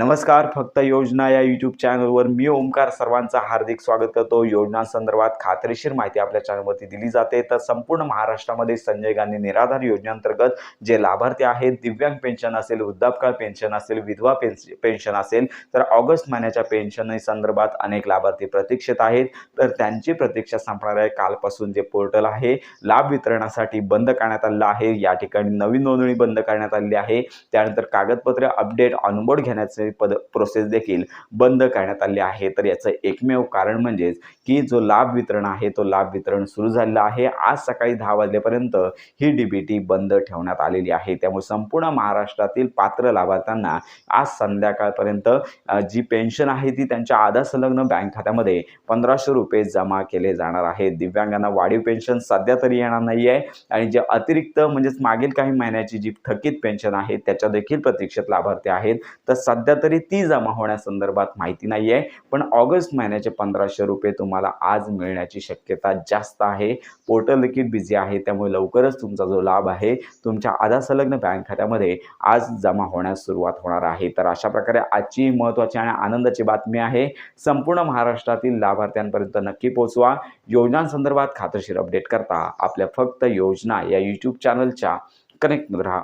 नमस्कार फक्त योजना या यूट्यूब चॅनलवर मी ओमकार सर्वांचं हार्दिक स्वागत करतो. योजनांसंदर्भात खात्रीशीर माहिती आपल्या चॅनलवरती दिली जाते. तर संपूर्ण महाराष्ट्रामध्ये संजय गांधी निराधार योजनेअंतर्गत जे लाभार्थी आहेत दिव्यांग पेन्शन असेल वृद्धापकाळ पेन्शन असेल विधवा पेन्श पेन्शन असेल तर ऑगस्ट महिन्याच्या पेन्शन संदर्भात अनेक लाभार्थी प्रतीक्षेत आहेत. तर त्यांची प्रतीक्षा संपणार आहे. कालपासून जे पोर्टल आहे लाभ वितरणासाठी बंद करण्यात आलेलं आहे. या ठिकाणी नवीन नोंदणी बंद करण्यात आलेली आहे. त्यानंतर कागदपत्रे अपडेट ऑनबोर्ड घेण्याचे पद प्रोसेस देखील बंद करण्यात आली आहे. तर याचं एकमेव कारण म्हणजेच की जो लाभ वितरण आहे तो लाभ वितरण सुरू झालेलं आहे. आज सकाळी दहा वाजल्यापर्यंत ही डी टी बंद ठेवण्यात आलेली आहे. त्यामुळे संपूर्ण महाराष्ट्रातील पात्र लाभार्थ्यांना आज संध्याकाळपर्यंत जी पेन्शन आहे ती त्यांच्या आधार संलग्न बँक खात्यामध्ये पंधराशे रुपये जमा केले जाणार आहेत दिव्यांगांना वाढीव पेन्शन सध्या तरी येणार नाही आहे आणि जे अतिरिक्त म्हणजेच मागील काही महिन्याची जी थकीत पेन्शन आहे त्याच्या देखील प्रतीक्षेत लाभार्थी आहेत. तर सध्या तरी ती जमा होण्यासंदर्भात माहिती नाही आहे पण ऑगस्ट महिन्याचे पंधराशे रुपये तुम्हाला आज मिळण्याची शक्यता जास्त आहे. पोर्टल देखील बिझी आहे. त्यामुळे लवकरच तुमचा जो लाभ आहे तुमच्या आधा संलग्न बँक खात्यामध्ये आज जमा होण्यास सुरुवात होणार आहे. तर अशा प्रकारे आजची महत्त्वाची आणि आनंदाची बातमी आहे. संपूर्ण महाराष्ट्रातील लाभार्थ्यांपर्यंत नक्की पोहोचवा. योजनांसंदर्भात खात्रशीर अपडेट करता आपल्या फक्त योजना या यूट्यूब चॅनलच्या कनेक्ट राहा.